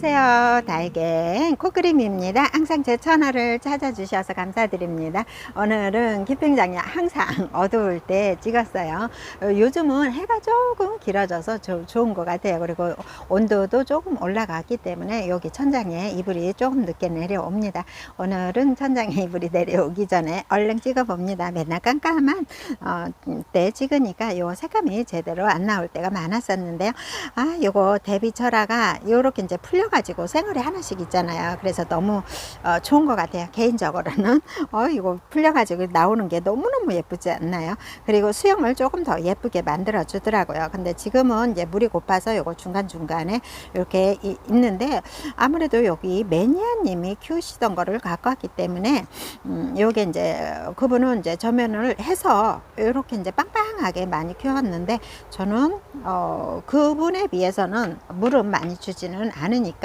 안녕하세요. 달갱 코그림입니다. 항상 제 채널을 찾아주셔서 감사드립니다. 오늘은 기평장이 항상 어두울 때 찍었어요. 어, 요즘은 해가 조금 길어져서 조- 좋은 것 같아요. 그리고 온도도 조금 올라갔기 때문에 여기 천장에 이불이 조금 늦게 내려옵니다. 오늘은 천장에 이불이 내려오기 전에 얼른 찍어 봅니다. 맨날 깜깜한 어, 때 찍으니까 요 색감이 제대로 안 나올 때가 많았었는데요. 아, 요거 데비철화가 요렇게 이제 풀려 가지고 생얼이 하나씩 있잖아요. 그래서 너무 어, 좋은 것 같아요. 개인적으로는. 어, 이거 풀려가지고 나오는 게 너무너무 예쁘지 않나요? 그리고 수영을 조금 더 예쁘게 만들어 주더라고요. 근데 지금은 이제 물이 고파서 요거 중간중간에 이렇게 이- 있는데 아무래도 여기 매니아님이 키우시던 거를 갖고 왔기 때문에 음, 요게 이제 그분은 이제 저면을 해서 이렇게 이제 빵빵하게 많이 키웠는데 저는 어, 그분에 비해서는 물은 많이 주지는 않으니까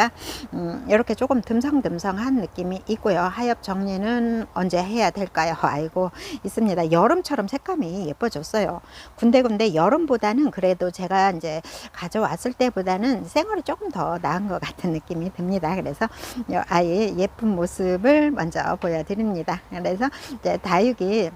음, 이렇게 조금 듬성듬성한 느낌이 있고요. 하엽 정리는 언제 해야 될까요? 알고 있습니다. 여름처럼 색감이 예뻐졌어요. 군데군데 여름보다는 그래도 제가 이제 가져왔을 때보다는 생얼이 조금 더 나은 것 같은 느낌이 듭니다. 그래서 이 아이의 예쁜 모습을 먼저 보여드립니다. 그래서 이제 다육이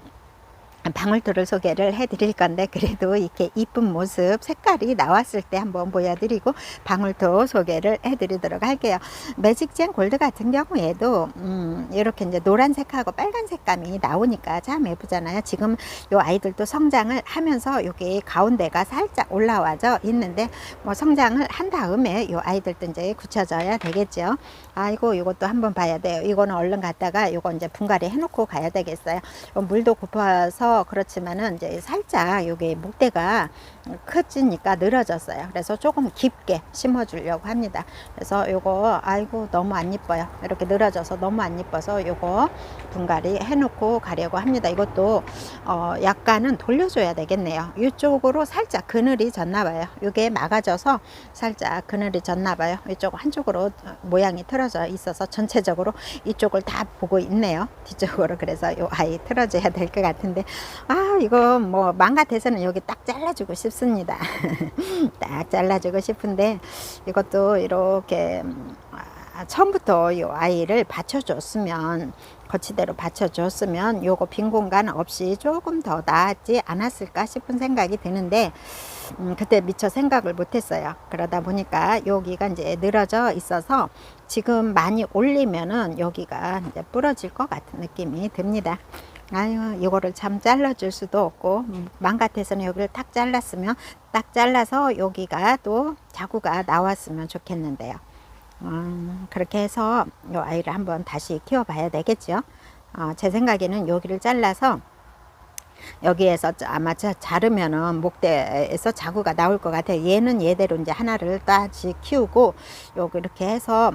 방울토를 소개를 해드릴 건데 그래도 이렇게 이쁜 모습 색깔이 나왔을 때 한번 보여드리고 방울토 소개를 해드리도록 할게요. 매직젠 골드 같은 경우에도 음, 이렇게 이제 노란색하고 빨간 색감이 나오니까 참 예쁘잖아요. 지금 요 아이들도 성장을 하면서 여기 가운데가 살짝 올라와져 있는데 뭐 성장을 한 다음에 요 아이들도 이제 굳혀져야 되겠죠. 아이고 이것도 한번 봐야 돼요. 이거는 얼른 갔다가 요거 이제 분갈이 해놓고 가야 되겠어요. 어, 물도 고파서 그렇지만은 이제 살짝 여기 목대가 커지니까 늘어졌어요. 그래서 조금 깊게 심어 주려고 합니다. 그래서 요거 아이고 너무 안 이뻐요. 이렇게 늘어져서 너무 안 이뻐서 요거 분갈이 해놓고 가려고 합니다. 이것도 어 약간은 돌려줘야 되겠네요. 이쪽으로 살짝 그늘이 졌나 봐요. 이게 막아져서 살짝 그늘이 졌나 봐요. 이쪽 한쪽으로 모양이 틀어져 있어서 전체적으로 이쪽을 다 보고 있네요. 뒤쪽으로 그래서 요 아이 틀어줘야 될 것 같은데 아 이거 뭐맘 같아서는 여기 딱 잘라주고 싶습니다. 딱 잘라주고 싶은데 이것도 이렇게 음, 아, 처음부터 이 아이를 받쳐줬으면 거치대로 받쳐줬으면 요거 빈 공간 없이 조금 더 나았지 않았을까 싶은 생각이 드는데 음, 그때 미처 생각을 못했어요. 그러다 보니까 여기가 이제 늘어져 있어서 지금 많이 올리면은 여기가 이제 부러질 것 같은 느낌이 듭니다. 아유, 이거를 참 잘라줄 수도 없고, 맘 같아서는 여기를 딱 잘랐으면, 딱 잘라서 여기가 또 자구가 나왔으면 좋겠는데요. 음, 그렇게 해서 이 아이를 한번 다시 키워 봐야 되겠죠. 어, 제 생각에는 여기를 잘라서 여기에서 아마 자- 자르면은 목대에서 자구가 나올 것 같아요. 얘는 얘대로 이제 하나를 따지 키우고 이렇게 해서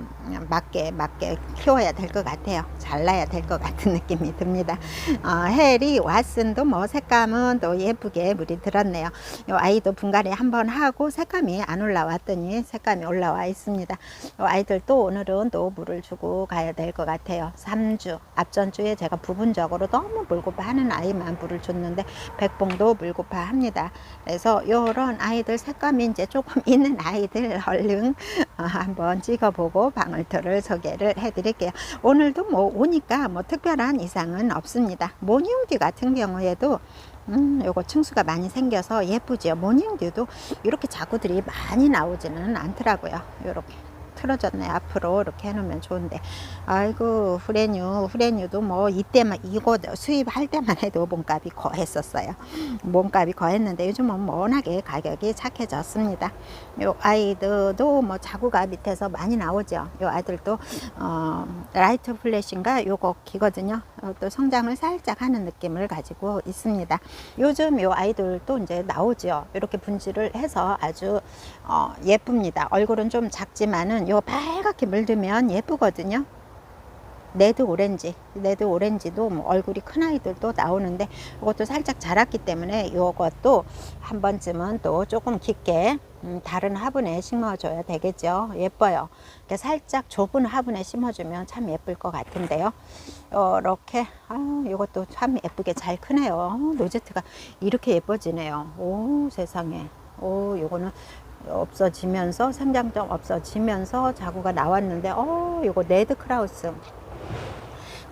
맞게 맞게 키워야 될 것 같아요. 잘라야 될 것 같은 느낌이 듭니다. 어, 헬이 왓슨도 뭐 색감은 또 예쁘게 물이 들었네요. 요 아이도 분갈이 한번 하고 색감이 안 올라왔더니 색감이 올라와 있습니다. 요 아이들도 오늘은 또 물을 주고 가야 될 것 같아요. 3주 앞전 주에 제가 부분적으로 너무 물고파 하는 아이만 물을 줬 는데 백봉도 물고파 합니다. 그래서 요런 아이들 색감이 이제 조금 있는 아이들 얼른 어, 한번 찍어보고 방울토를 소개를 해드릴게요. 오늘도 뭐 오니까 뭐 특별한 이상은 없습니다. 모닝듀 같은 경우에도 음, 요거 층수가 많이 생겨서 예쁘죠. 모닝듀도 이렇게 자구들이 많이 나오지는 않더라고요. 요렇게 틀어졌네. 앞으로 이렇게 해놓으면 좋은데. 아이고, 후레뉴, 후레뉴도 뭐 이때만, 이거 수입할 때만 해도 몸값이 거했었어요. 몸값이 거했는데 요즘은 뭐 워낙에 가격이 착해졌습니다. 요 아이들도 뭐 자구가 밑에서 많이 나오죠. 요 아이들도, 어, 라이트 플래시인가 요거 기거든요. 어, 또 성장을 살짝 하는 느낌을 가지고 있습니다. 요즘 요 아이들도 이제 나오죠. 이렇게 분질을 해서 아주 어, 예쁩니다. 얼굴은 좀 작지만은 요 빨갛게 물들면 예쁘거든요. 레드 오렌지, 레드 오렌지도 뭐 얼굴이 큰 아이들도 나오는데 이것도 살짝 자랐기 때문에 이것도 한 번쯤은 또 조금 깊게 음, 다른 화분에 심어줘야 되겠죠. 예뻐요. 이렇게 살짝 좁은 화분에 심어주면 참 예쁠 것 같은데요. 이렇게 아, 이것도 참 예쁘게 잘 크네요. 어, 로제트가 이렇게 예뻐지네요. 오 세상에. 오 요거는 없어지면서 생장점 없어지면서 자구가 나왔는데 어 요거 레드 크라우스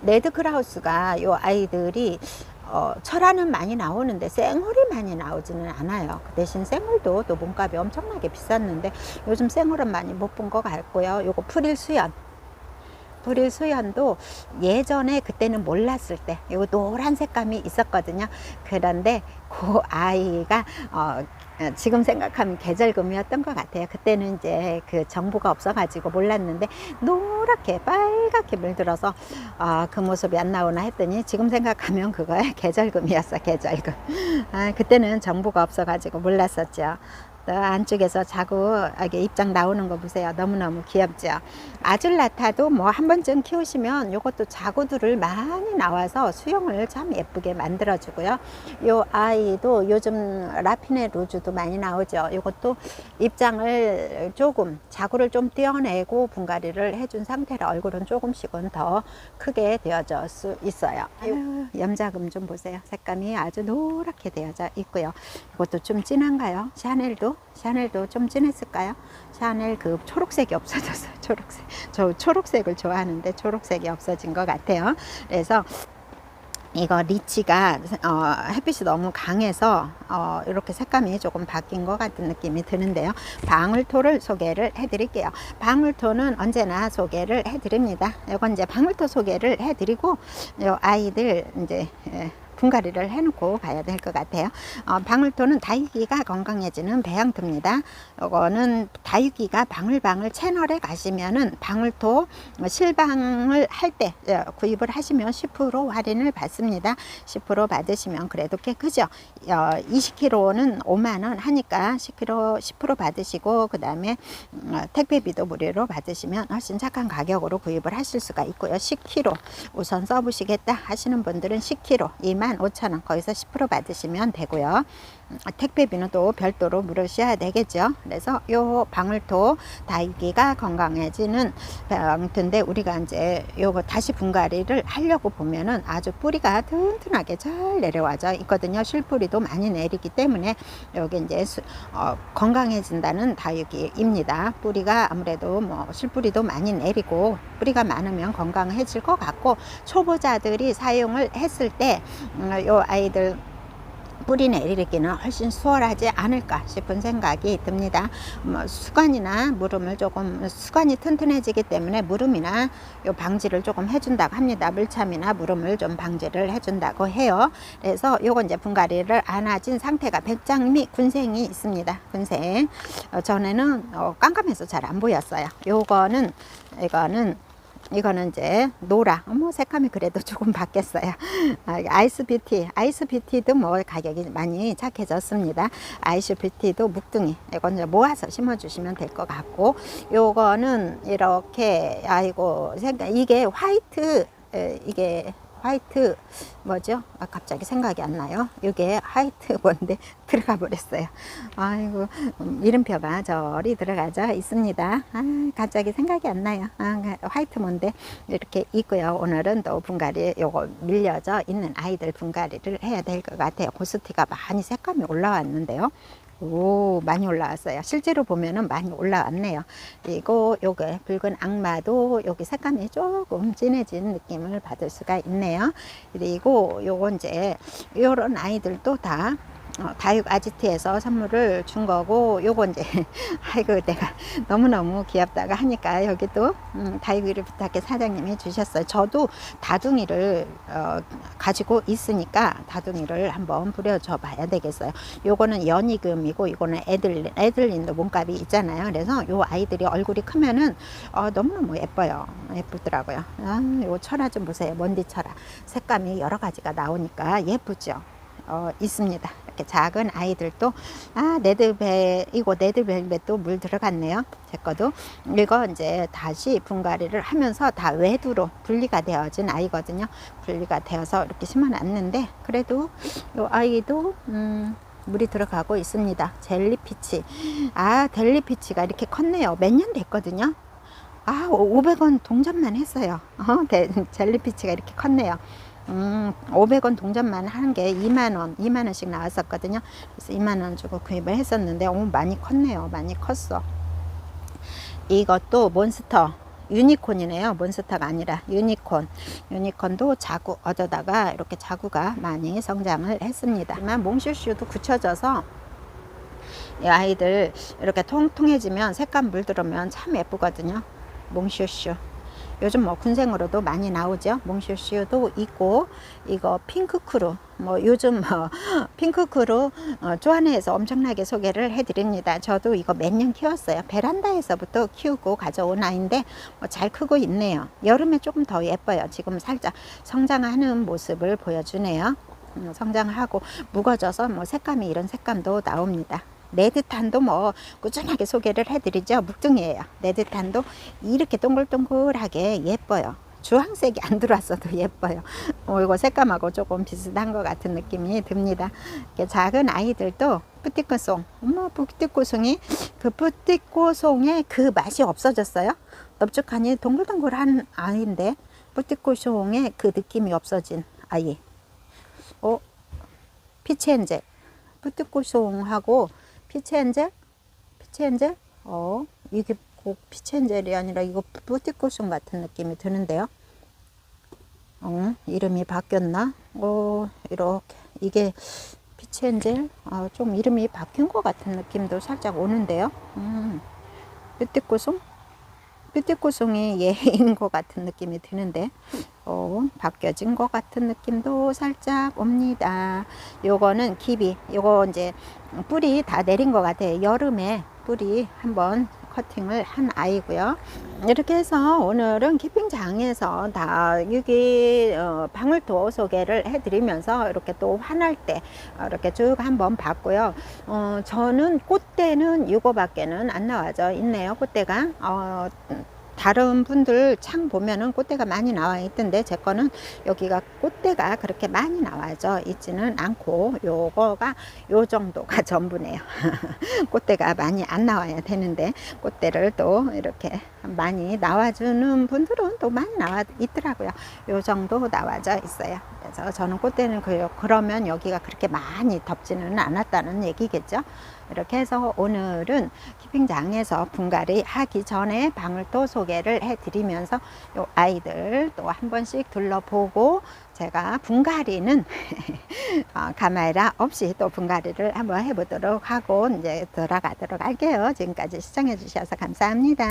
레드 크라우스가 요 아이들이 어, 철화는 많이 나오는데 생홀이 많이 나오지는 않아요. 그 대신 생홀도 또 몸값이 엄청나게 비쌌는데 요즘 생홀은 많이 못 본 것 같고요. 요거 프릴 수연. 프릴 수연도 예전에 그때는 몰랐을 때 요거 노란 색감이 있었거든요. 그런데 그 아이가 어, 지금 생각하면 계절금이었던 것 같아요. 그때는 이제 그 정보가 없어가지고 몰랐는데 노랗게 빨갛게 물들어서 아, 그 모습이 안 나오나 했더니 지금 생각하면 그거야 계절금이었어 계절금. 아, 그때는 정보가 없어가지고 몰랐었죠. 또 안쪽에서 자구하게 입장 나오는 거 보세요. 너무너무 귀엽죠. 아줄라타도 뭐 한 번쯤 키우시면 요것도 자구들을 많이 나와서 수영을 참 예쁘게 만들어 주고요. 요 아이도 요즘 라피네 루즈도 많이 나오죠. 요것도 입장을 조금 자구를 좀 떼어내고 분갈이를 해준 상태라 얼굴은 조금씩은 더 크게 되어질 수 있어요. 아유, 염자금 좀 보세요. 색감이 아주 노랗게 되어져 있고요. 이것도 좀 진한가요? 샤넬도 샤넬도 좀 진했을까요? 샤넬 그 초록색이 없어졌어요. 초록색. 저 초록색을 좋아하는데 초록색이 없어진 것 같아요. 그래서 이거 리치가 어, 햇빛이 너무 강해서 어, 이렇게 색감이 조금 바뀐 것 같은 느낌이 드는데요. 방울토를 소개를 해드릴게요. 방울토는 언제나 소개를 해드립니다. 이건 이제 방울토 소개를 해드리고 요 아이들 이제 예, 분갈이를 해놓고 가야 될 것 같아요. 어, 방울토는 다육이가 건강해지는 배양토입니다. 이거는 다육이가 방울방울 채널에 가시면은 방울토 실방을 할 때 구입을 하시면 10% 할인을 받습니다. 10% 받으시면 그래도 꽤 크죠. 어, 20kg는 5만 원 하니까 10kg 10% 받으시고 그 다음에 어, 택배비도 무료로 받으시면 훨씬 착한 가격으로 구입을 하실 수가 있고요. 10kg 우선 써보시겠다 하시는 분들은 10kg 2만 5천 원 거기서 10% 받으시면 되고요. 음, 택배비는 또 별도로 물으셔야 되겠죠. 그래서 요 방울토 다육이가 건강해지는 방토인데 우리가 이제 요거 다시 분갈이를 하려고 보면은 아주 뿌리가 튼튼하게 잘 내려와져 있거든요. 실뿌리도 많이 내리기 때문에 여기 이제 수, 어, 건강해진다는 다육이입니다. 뿌리가 아무래도 뭐 실뿌리도 많이 내리고 뿌리가 많으면 건강해질 것 같고 초보자들이 사용을 했을 때 음, 요 아이들 뿌리 내리기는 훨씬 수월하지 않을까 싶은 생각이 듭니다. 뭐 수관이나 무름을 조금 수관이 튼튼해지기 때문에 무름이나 요 방지를 조금 해준다고 합니다. 물참이나 무름을 좀 방지를 해준다고 해요. 그래서 요거 이제 분갈이를 안아진 상태가 백장미 군생이 있습니다. 군생 어, 전에는 어, 깜깜해서 잘 안 보였어요. 요거는 이거는 이거는 이제 노라. 어머 색감이 그래도 조금 바뀌었어요. 아, 아이스 뷰티, 아이스 뷰티도 뭐 가격이 많이 착해졌습니다. 아이스 뷰티도 묵둥이. 이건 이제 모아서 심어주시면 될 것 같고, 요거는 이렇게 아이고 이게 화이트 에, 이게 화이트 뭐죠? 아, 갑자기 생각이 안 나요. 이게 화이트 뭔데 들어가 버렸어요. 아이고 음, 이름표가 저리 들어가져 있습니다. 아, 갑자기 생각이 안 나요. 아, 화이트 뭔데 이렇게 있고요. 오늘은 또 분갈이 요거 밀려져 있는 아이들 분갈이를 해야 될 것 같아요. 고스티가 많이 색감이 올라왔는데요. 오, 많이 올라왔어요. 실제로 보면은 많이 올라왔네요. 그리고 요게 붉은 악마도 여기 색감이 조금 진해진 느낌을 받을 수가 있네요. 그리고 요거 이제 요런 아이들도 다 어, 다육 아지트에서 선물을 준 거고 요거 이제 아이고 내가 너무너무 귀엽다가 하니까 여기 또 음, 다육이를 부탁해 사장님이 주셨어요. 저도 다둥이를 어, 가지고 있으니까 다둥이를 한번 부려줘 봐야 되겠어요. 요거는 연희금이고 이거는 애들린 애들린도 몸값이 있잖아요. 그래서 요 아이들이 얼굴이 크면은 어, 너무너무 예뻐요. 예쁘더라고요. 아, 요 철화 좀 보세요. 먼디 철화. 색감이 여러 가지가 나오니까 예쁘죠? 어, 있습니다. 이렇게 작은 아이들도 아 네드벨 이거 네드벨벳도 물 들어갔네요. 제 거도 이거 이제 다시 분갈이를 하면서 다 외두로 분리가 되어진 아이거든요. 분리가 되어서 이렇게 심어놨는데 그래도 이 아이도 음. 물이 들어가고 있습니다. 젤리피치. 아, 젤리피치가 이렇게 컸네요. 몇 년 됐거든요. 아, 500원 동전만 했어요. 어, 게- 젤리피치가 이렇게 컸네요. 음, 500원 동전만 하는 게 2만원, 2만원씩 나왔었거든요. 그래서 2만원 주고 구입을 했었는데, 오, 많이 컸네요. 많이 컸어. 이것도 몬스터 유니콘이네요. 몬스터가 아니라 유니콘. 유니콘도 자구 얻어다가 이렇게 자구가 많이 성장을 했습니다. 하지만 몽슈슈도 굳혀져서 이 아이들 이렇게 통통해지면 색감 물들으면 참 예쁘거든요. 몽슈슈. 요즘 뭐 군생으로도 많이 나오죠. 몽슈슈도 있고 이거 핑크크루 뭐 요즘 뭐 핑크크루 어, 조안에서 엄청나게 소개를 해드립니다. 저도 이거 몇 년 키웠어요. 베란다에서부터 키우고 가져온 아이인데 뭐 잘 크고 있네요. 여름에 조금 더 예뻐요. 지금 살짝 성장하는 모습을 보여주네요. 음, 성장하고 무거져서 뭐 색감이 이런 색감도 나옵니다. 레드탄도 뭐 꾸준하게 소개를 해드리죠. 묵둥이에요. 레드탄도 이렇게 동글동글하게 예뻐요. 주황색이 안 들어왔어도 예뻐요. 어, 이거 색감하고 조금 비슷한 것 같은 느낌이 듭니다. 작은 아이들도 뿌띠꼬송, 어머 뿌띠꼬송이 그 뿌띠꼬송의 그 맛이 없어졌어요. 넓적하니 동글동글한 아이인데 뿌띠꼬송의 그 느낌이 없어진 아이. 어, 피치엔젤, 뿌띠꼬송하고 피치엔젤, 피치엔젤, 어 이게 꼭 피치엔젤이 아니라 이거 뿌띠꼬송 같은 느낌이 드는데요. 어, 이름이 바뀌었나? 어, 이렇게 이게 피치엔젤, 아, 좀 이름이 바뀐 것 같은 느낌도 살짝 오는데요. 음, 뾰띠꼬송, 뾰띠꼬송이 얘인 것 같은 느낌이 드는데, 어, 바뀌어진 것 같은 느낌도 살짝 옵니다. 요거는 기비, 요거 이제 뿌리 다 내린 것 같아요. 여름에 뿌리 한번 커팅을 한 아이고요. 이렇게 해서 오늘은 키핑장에서 다 여기 어, 방울토 소개를 해드리면서 이렇게 또 화날 때 어, 이렇게 쭉 한번 봤고요. 어, 저는 꽃대는 이거밖에는 안 나와져 있네요. 꽃대가 어, 다른 분들 창 보면은 꽃대가 많이 나와 있던데 제 거는 여기가 꽃대가 그렇게 많이 나와져 있지는 않고 요거가 요 정도가 전부네요. 꽃대가 많이 안 나와야 되는데 꽃대를 또 이렇게 많이 나와주는 분들은 또 많이 나와 있더라고요. 요 정도 나와져 있어요. 그래서 저는 꽃대는 그, 그러면 여기가 그렇게 많이 덥지는 않았다는 얘기겠죠. 이렇게 해서 오늘은 키핑장에서 분갈이 하기 전에 방울토 소개를 해드리면서 요 아이들 또 한 번씩 둘러보고 제가 분갈이는 어, 카메라 없이 또 분갈이를 한번 해보도록 하고 이제 들어가도록 할게요. 지금까지 시청해 주셔서 감사합니다.